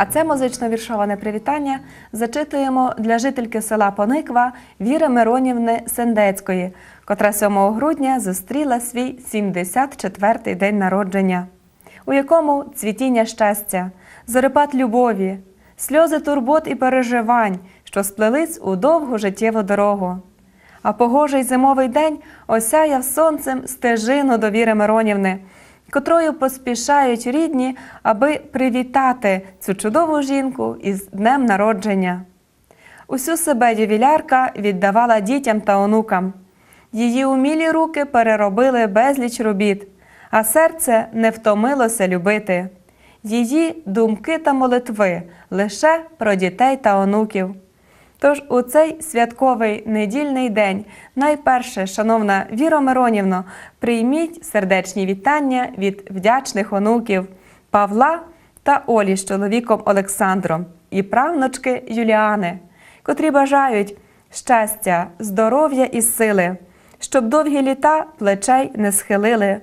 А це музично віршоване привітання зачитуємо для жительки села Пониква Віри Миронівни Сендецької, котра 7 грудня зустріла свій 74-й день народження, у якому цвітіння щастя, зорепад любові, сльози турбот і переживань, що сплелись у довгу життєву дорогу. А погожий зимовий день осяяв сонцем стежину до Віри Миронівни, котрою поспішають рідні, аби привітати цю чудову жінку із днем народження. Усю себе ювілярка віддавала дітям та онукам. Її умілі руки переробили безліч робіт, а серце не втомилося любити. Її думки та молитви лише про дітей та онуків. Тож у цей святковий недільний день найперше, шановна Віро Миронівно, прийміть сердечні вітання від вдячних онуків Павла та Олі з чоловіком Олександром і правнучки Юліани, котрі бажають щастя, здоров'я і сили, щоб довгі літа плечей не схилили,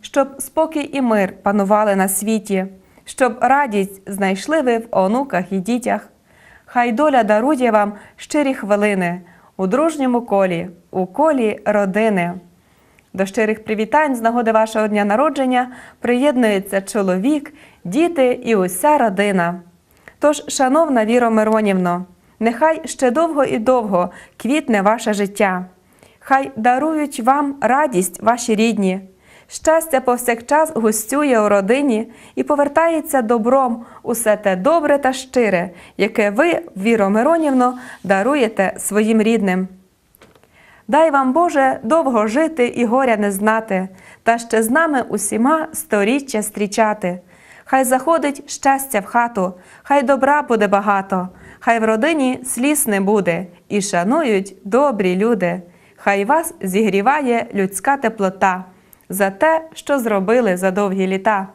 щоб спокій і мир панували на світі, щоб радість знайшли ви в онуках і дітях. Хай доля дарує вам щирі хвилини у дружньому колі, у колі родини. До щирих привітань з нагоди вашого дня народження приєднується чоловік, діти і уся родина. Тож, шановна Віро Миронівно, нехай ще довго і довго квітне ваше життя. Хай дарують вам радість ваші рідні. Щастя повсякчас гостює у родині і повертається добром усе те добре та щире, яке ви, Віро Миронівно, даруєте своїм рідним. Дай вам, Боже, довго жити і горя не знати, та ще з нами усіма сторіччя стрічати. Хай заходить щастя в хату, хай добра буде багато, хай в родині сліз не буде, і шанують добрі люди. Хай вас зігріває людська теплота за те, що зробили за довгі літа.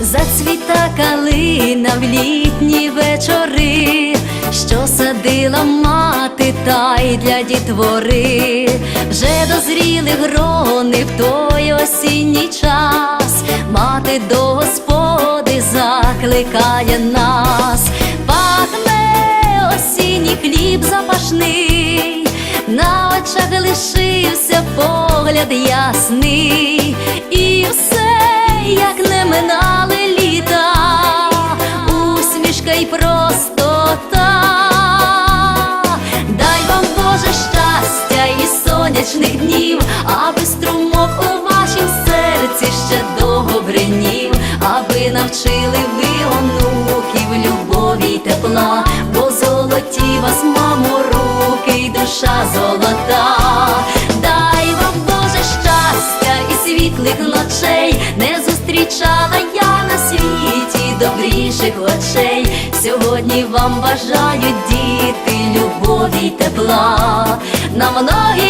Зацвіта калина в літні вечори, що садила й для дітвори, вже дозріли грони в той осінній час, мати до господи закликає нас, пахне осінній хліб запашний, на очах лишився погляд ясний, і все, як не минали сонячних днів, аби струмок у вашім серці ще довго бринів, аби навчили ви онуків любові й тепла, бо золоті вас, мамо, руки й душа золота. Дай вам Боже щастя і світлих ночей, не зустрічала я на світі добріших очей. Сьогодні вам бажають діти любові й тепла на многі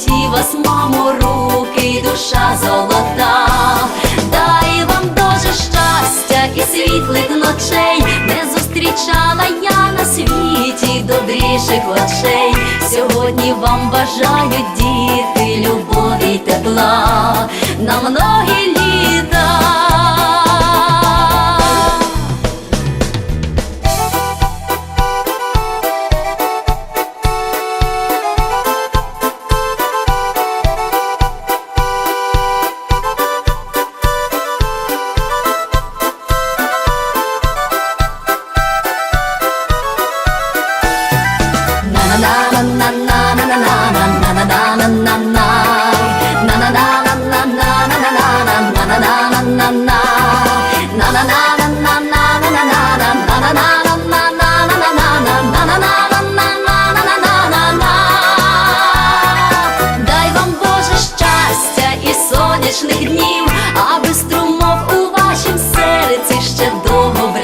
золоті вас, мамо, руки душа золота. Дай вам Боже щастя і світлих ночей, не зустрічала я на світі добріших очей. Сьогодні вам бажають діти любові тепла на многі літа. Дай вам Боже щастя і сонячних днів, аби струмок у вашім серці ще довго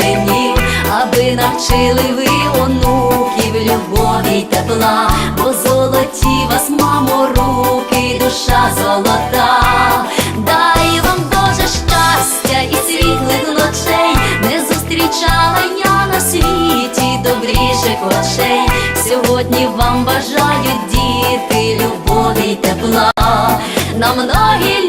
аби навчили ви бо золоті вас, мамо, руки, душа золота. Дай вам Боже щастя і світлих ночей, не зустрічала я на світі добріших очей. Сьогодні вам бажають діти любові й тепла на многі.